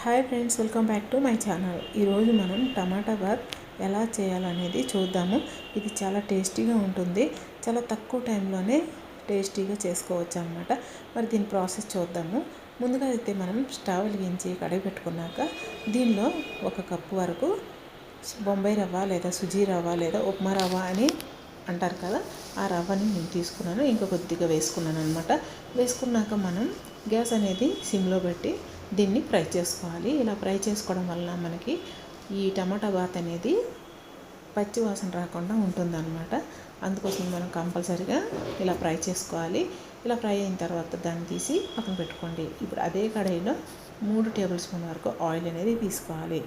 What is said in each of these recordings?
Hi friends welcome back to my channel. ఈరోజు మనం టమాటా bath ఎలా చేయాలనేది చూద్దాము. ఇది చాలా టేస్టీగా ఉంటుంది. చాలా తక్కువ టైంలోనే టేస్టీగా చేసుకోవచ్చు అనమాట మరి దీని ప్రాసెస్ చూద్దాము. ముందుగా అయితే మనం స్టవ్ వెలిగించి కడిగి పెట్టుకున్నాక దీనిలో ఒక కప్పు వరకు బొంబాయి రవ్వ లేదా సుజీ రవ్వ లేదా ఉప్మా రవ్వ అని అంటారు కదా ఆ రవ్వని నేను తీసుకున్నాను. ఇంకా కొద్దిగా వేసుకున్నాను అనమాట వేసుకున్నాక మనం గ్యాస్ అనేది సిమ్లో పెట్టి దీన్ని ఫ్రై చేసుకోవాలి. ఇలా ఫ్రై చేసుకోవడం వల్ల మనకి ఈ టమాటా బాత్ అనేది పచ్చి వాసన రాకుండా ఉంటుందన్నమాట. అందుకోసం మనం కంపల్సరిగా ఇలా ఫ్రై చేసుకోవాలి. ఇలా ఫ్రై అయిన తర్వాత దాన్ని తీసి పక్కన పెట్టుకోండి. ఇప్పుడు అదే కడాయిలో మూడు టేబుల్ స్పూన్ వరకు ఆయిల్ అనేది తీసుకోవాలి.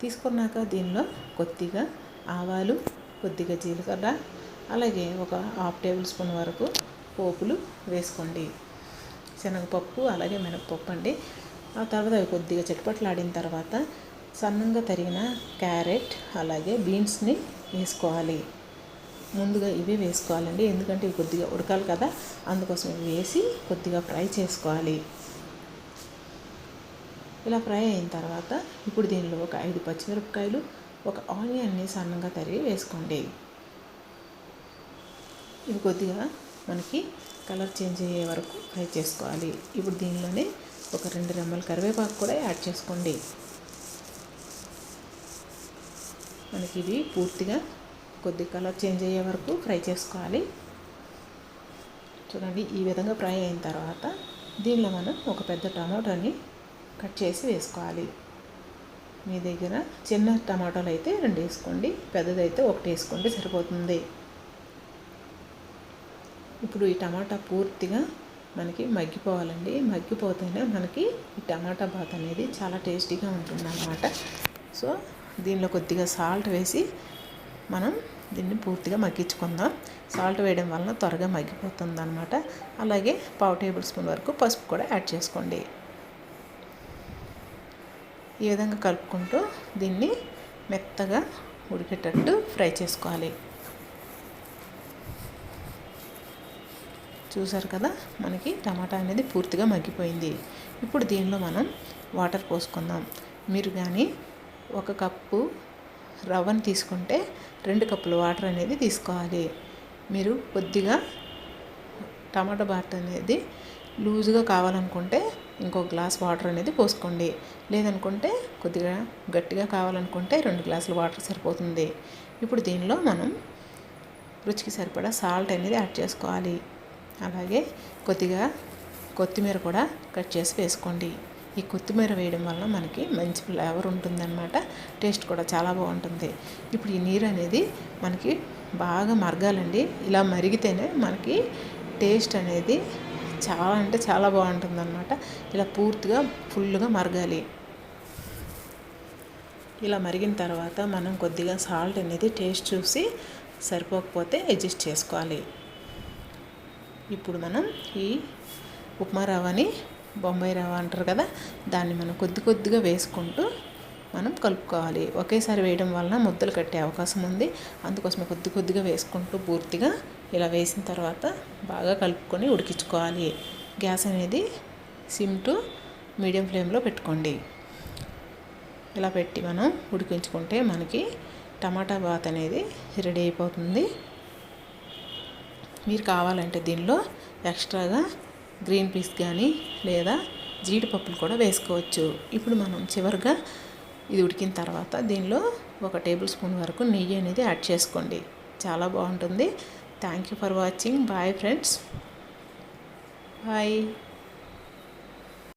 తీసుకున్నాక దీనిలో కొద్దిగా ఆవాలు కొద్దిగా జీలకర్ర అలాగే ఒక హాఫ్ టేబుల్ స్పూన్ వరకు పోపులు వేసుకోండి. శనగపప్పు అలాగే మినపప్పు అండి. ఆ తర్వాత అవి కొద్దిగా చిటపట్లాడిన తర్వాత సన్నంగా తరిగిన క్యారెట్ అలాగే బీన్స్ని వేసుకోవాలి. ముందుగా ఇవి వేసుకోవాలండి. ఎందుకంటే ఇవి కొద్దిగా ఉడకాలి కదా. అందుకోసం ఇవి వేసి కొద్దిగా ఫ్రై చేసుకోవాలి. ఇలా ఫ్రై అయిన తర్వాత ఇప్పుడు దీనిలో ఒక ఐదు పచ్చిమిరపకాయలు ఒక ఆనియన్ని సన్నంగా తరిగి వేసుకోండి. ఇవి కొద్దిగా మనకి కలర్ చేంజ్ అయ్యే వరకు ఫ్రై చేసుకోవాలి. ఇప్పుడు దీనిలోనే ఒక రెండు రెమ్మల కరివేపాకు కూడా యాడ్ చేసుకోండి. మనకి ఇది పూర్తిగా కొద్ది కలర్ చేంజ్ అయ్యే వరకు ఫ్రై చేసుకోవాలి. చూడండి ఈ విధంగా ఫ్రై అయిన తర్వాత దీనిలో మనం ఒక పెద్ద టమాటోని కట్ చేసి వేసుకోవాలి. మీ దగ్గర చిన్న టమాటోలు అయితే రెండు వేసుకోండి పెద్దదైతే ఒకటి వేసుకోండి సరిపోతుంది. ఇప్పుడు ఈ టమాటా పూర్తిగా మనకి మగ్గిపోవాలండి. మగ్గిపోతేనే మనకి ఈ టమాటా బాత్ అనేది చాలా టేస్టీగా ఉంటుందన్నమాట. సో దీనిలో కొద్దిగా సాల్ట్ వేసి మనం దీన్ని పూర్తిగా మగ్గించుకుందాం. సాల్ట్ వేయడం వలన త్వరగా మగ్గిపోతుంది అనమాట అలాగే పావు టేబుల్ స్పూన్ వరకు పసుపు కూడా యాడ్ చేసుకోండి. ఈ విధంగా కలుపుకుంటూ దీన్ని మెత్తగా ఉడికేటట్టు ఫ్రై చేసుకోవాలి. చూసారు కదా మనకి టమాటా అనేది పూర్తిగా మగ్గిపోయింది. ఇప్పుడు దీనిలో మనం వాటర్ పోసుకుందాం. మీరు కానీ ఒక కప్పు రవ్వను తీసుకుంటే రెండు కప్పుల వాటర్ అనేది తీసుకోవాలి. మీరు కొద్దిగా టమాటా బాట్ అనేది లూజుగా కావాలనుకుంటే ఇంకో గ్లాస్ వాటర్ అనేది పోసుకోండి. లేదనుకుంటే కొద్దిగా గట్టిగా కావాలనుకుంటే రెండు గ్లాసులు వాటర్ సరిపోతుంది. ఇప్పుడు దీనిలో మనం రుచికి సరిపడా సాల్ట్ అనేది యాడ్ చేసుకోవాలి. అలాగే కొద్దిగా కొత్తిమీర కూడా కట్ చేసి వేసుకోండి. ఈ కొత్తిమీర వేయడం వల్ల మనకి మంచి ఫ్లేవర్ ఉంటుందన్నమాట. టేస్ట్ కూడా చాలా బాగుంటుంది. ఇప్పుడు ఈ నీరు అనేది మనకి బాగా మరగాలండి. ఇలా మరిగితేనే మనకి టేస్ట్ అనేది చాలా అంటే చాలా బాగుంటుంది అనమాట ఇలా పూర్తిగా ఫుల్గా మరగాలి. ఇలా మరిగిన తర్వాత మనం కొద్దిగా సాల్ట్ అనేది టేస్ట్ చూసి సరిపోకపోతే అడ్జస్ట్ చేసుకోవాలి. ఇప్పుడు మనం ఈ ఉప్మా రవ్వని బొంబాయి రవ్వ అంటారు కదా దాన్ని మనం కొద్ది కొద్దిగా వేసుకుంటూ మనం కలుపుకోవాలి. ఒకేసారి వేయడం వలన ముద్దలు కట్టే అవకాశం ఉంది. అందుకోసమే కొద్ది కొద్దిగా వేసుకుంటూ పూర్తిగా ఇలా వేసిన తర్వాత బాగా కలుపుకొని ఉడికించుకోవాలి. గ్యాస్ అనేది సిమ్ టు మీడియం ఫ్లేమ్లో పెట్టుకోండి. ఇలా పెట్టి మనం ఉడికించుకుంటే మనకి టమాటా బాత్ అనేది రెడీ అయిపోతుంది. మీరు కావాలంటే దీనిలో ఎక్స్ట్రాగా గ్రీన్ పీస్ కానీ లేదా జీడిపప్పులు కూడా వేసుకోవచ్చు. ఇప్పుడు మనం చివరిగా ఇది ఉడికిన తర్వాత దీనిలో ఒక టేబుల్ స్పూన్ వరకు నెయ్యి అనేది యాడ్ చేసుకోండి. చాలా బాగుంటుంది. Thank you for watching. Bye friends. Bye.